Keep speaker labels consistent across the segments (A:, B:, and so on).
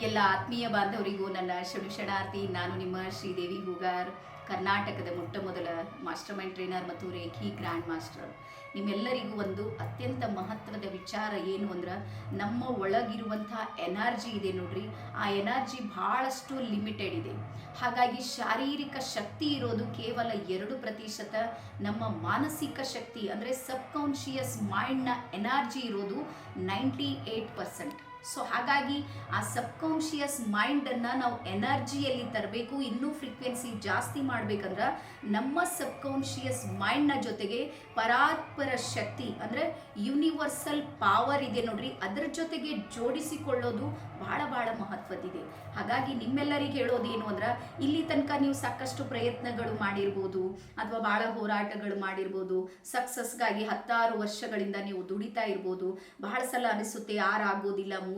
A: ಎಲ್ಲ ಆತ್ಮೀಯ ಬಾಂಧವರಿಗೂ ನನ್ನ ಶರಣಾರ್ಥಿ ನಾನು ನಿಮ್ಮ ಶ್ರೀದೇವಿ ಹೂಗಾರ್, ಕರ್ನಾಟಕದ ಮೊಟ್ಟ ಮೊದಲ ಮಾಸ್ಟರ್ ಮೈಂಡ್ ಟ್ರೈನರ್ ಮತ್ತು ರೇಖಿ ಗ್ರ್ಯಾಂಡ್ ಮಾಸ್ಟರ್. ನಿಮ್ಮೆಲ್ಲರಿಗೂ ಒಂದು ಅತ್ಯಂತ ಮಹತ್ವದ ವಿಚಾರ ಏನು ಅಂದ್ರೆ, ನಮ್ಮ ಒಳಗಿರುವಂಥ ಎನರ್ಜಿ ಇದೆ ನೋಡ್ರಿ. ಆ ಎನರ್ಜಿ ಬಹಳಷ್ಟು ಲಿಮಿಟೆಡ್ ಇದೆ. ಹಾಗಾಗಿ ಶಾರೀರಿಕ ಶಕ್ತಿ ಇರೋದು ಕೇವಲ ಎರಡು ಪ್ರತಿಶತ. ನಮ್ಮ ಮಾನಸಿಕ ಶಕ್ತಿ ಅಂದರೆ ಸಬ್ಕಾನ್ಷಿಯಸ್ ಮೈಂಡ್ನ ಎನರ್ಜಿ ಇರೋದು ನೈಂಟಿ ಏಯ್ಟ್ ಪರ್ಸೆಂಟ್. ಸೊ ಹಾಗಾಗಿ ಆ ಸಬ್ಕಾನ್ಷಿಯಸ್ ಮೈಂಡನ್ನು ನಾವು ಎನರ್ಜಿಯಲ್ಲಿ ತರಬೇಕು, ಇನ್ನೂ ಫ್ರೀಕ್ವೆನ್ಸಿ ಜಾಸ್ತಿ ಮಾಡ್ಬೇಕಂದ್ರೆ ನಮ್ಮ ಸಬ್ಕಾನ್ಷಿಯಸ್ ಮೈಂಡ್ನ ಜೊತೆಗೆ ಪರಾತ್ಪರ ಶಕ್ತಿ ಅಂದರೆ ಯೂನಿವರ್ಸಲ್ ಪಾವರ್ ಇದೆ ನೋಡ್ರಿ. ಅದರ ಜೊತೆಗೆ ಜೋಡಿಸಿಕೊಳ್ಳೋದು ಬಹಳ ಬಹಳ ಮಹತ್ವದಿದೆ ಹಾಗಾಗಿ ನಿಮ್ಮೆಲ್ಲರಿಗೆ ಏನು ಅಂದ್ರೆ, ಇಲ್ಲಿ ತನಕ ನೀವು ಸಾಕಷ್ಟು ಪ್ರಯತ್ನಗಳು ಮಾಡಿರ್ಬೋದು ಅಥವಾ ಬಹಳ ಹೋರಾಟಗಳು ಮಾಡಿರ್ಬೋದು ಸಕ್ಸಸ್ಗಾಗಿ ಹತ್ತಾರು ವರ್ಷಗಳಿಂದ ನೀವು ದುಡಿತಾ ಇರ್ಬೋದು ಬಹಳ ಸಲ ಅನಿಸುತ್ತೆ ಆರು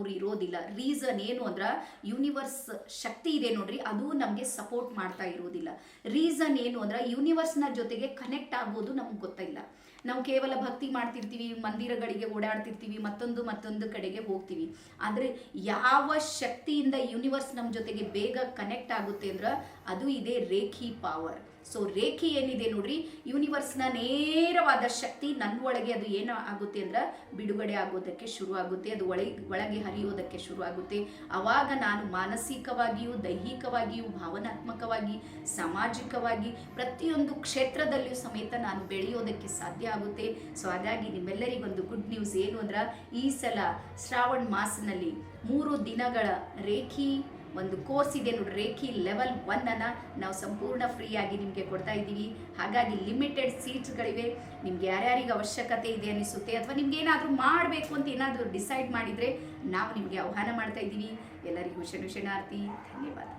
A: ಇರೋದಿಲ್ಲ. ರೀಸನ್ ಏನು ಅಂದ್ರೆ ಯೂನಿವರ್ಸ್ ಶಕ್ತಿ ಇದೆ ನೋಡ್ರಿ, ಅದು ನಮಗೆ ಸಪೋರ್ಟ್ ಮಾಡ್ತಾ ಇರೋದಿಲ್ಲ. ರೀಸನ್ ಏನು ಅಂದ್ರೆ ಯೂನಿವರ್ಸ್ನ ಜೊತೆಗೆ ಕನೆಕ್ಟ್ ಆಗೋದು ನಮ್ಗೆ ಗೊತ್ತಿಲ್ಲ ನಾವು ಕೇವಲ ಭಕ್ತಿ ಮಾಡ್ತಿರ್ತೀವಿ, ಮಂದಿರಗಳಿಗೆ ಓಡಾಡ್ತಿರ್ತೀವಿ, ಮತ್ತೊಂದು ಮತ್ತೊಂದು ಕಡೆಗೆ ಹೋಗ್ತೀವಿ. ಆದರೆ ಯಾವ ಶಕ್ತಿಯಿಂದ ಯೂನಿವರ್ಸ್ ನಮ್ಮ ಜೊತೆಗೆ ಬೇಗ ಕನೆಕ್ಟ್ ಆಗುತ್ತೆ ಅಂದ್ರೆ ಅದು ಇದೆ ರೇಖಿ ಪವರ್ ಸೊ ರೇಖಿ ಏನಿದೆ ನೋಡ್ರಿ ಯೂನಿವರ್ಸ್ನ ನೇರವಾದ ಶಕ್ತಿ ನನ್ನ ಒಳಗೆ ಅದು ಏನು ಆಗುತ್ತೆ ಅಂದ್ರೆ ಬಿಡುಗಡೆ ಆಗೋದಕ್ಕೆ ಶುರು ಆಗುತ್ತೆ, ಅದು ಒಳಗೆ ಒಳಗೆ ಹರಿಯೋದಕ್ಕೆ ಶುರು ಆಗುತ್ತೆ. ಆವಾಗ ನಾನು ಮಾನಸಿಕವಾಗಿಯೂ, ದೈಹಿಕವಾಗಿಯೂ, ಭಾವನಾತ್ಮಕವಾಗಿ, ಸಾಮಾಜಿಕವಾಗಿ ಪ್ರತಿಯೊಂದು ಕ್ಷೇತ್ರದಲ್ಲಿಯೂ ಸಮೇತ ನಾನು ಬೆಳೆಯೋದಕ್ಕೆ ಸಾಧ್ಯ ಆಗುತ್ತೆ ಸೊ ಹಾಗಾಗಿ ನಿಮ್ಮೆಲ್ಲರಿಗೊಂದು ಗುಡ್ ನ್ಯೂಸ್ ಏನು ಅಂದ್ರೆ, ಈ ಸಲ ಶ್ರಾವಣ ಮಾಸನಲ್ಲಿ ಮೂರು ದಿನಗಳ ರೇಖಿ ಒಂದು ಕೋರ್ಸ್ ಇದೆ ನೋಡಿ ರೇಖಿ ಲೆವೆಲ್ ಒನ್ ಅನ್ನ ನಾವು ಸಂಪೂರ್ಣ ಫ್ರೀಯಾಗಿ ನಿಮಗೆ ಕೊಡ್ತಾ ಇದ್ದೀವಿ. ಹಾಗಾಗಿ ಲಿಮಿಟೆಡ್ ಸೀಟ್ಸ್ಗಳಿವೆ ನಿಮ್ಗೆ ಯಾರ್ಯಾರಿಗೆ ಅವಶ್ಯಕತೆ ಇದೆ ಅನಿಸುತ್ತೆ ಅಥವಾ ನಿಮ್ಗೆ ಏನಾದರೂ ಮಾಡಬೇಕು ಅಂತ ಏನಾದರೂ ಡಿಸೈಡ್ ಮಾಡಿದರೆ ನಾವು ನಿಮಗೆ ಆಹ್ವಾನ ಮಾಡ್ತಾ ಇದ್ದೀವಿ. ಎಲ್ಲರಿಗೂ ಶನಿ ಶನಾರ್ತಿ ಧನ್ಯವಾದ.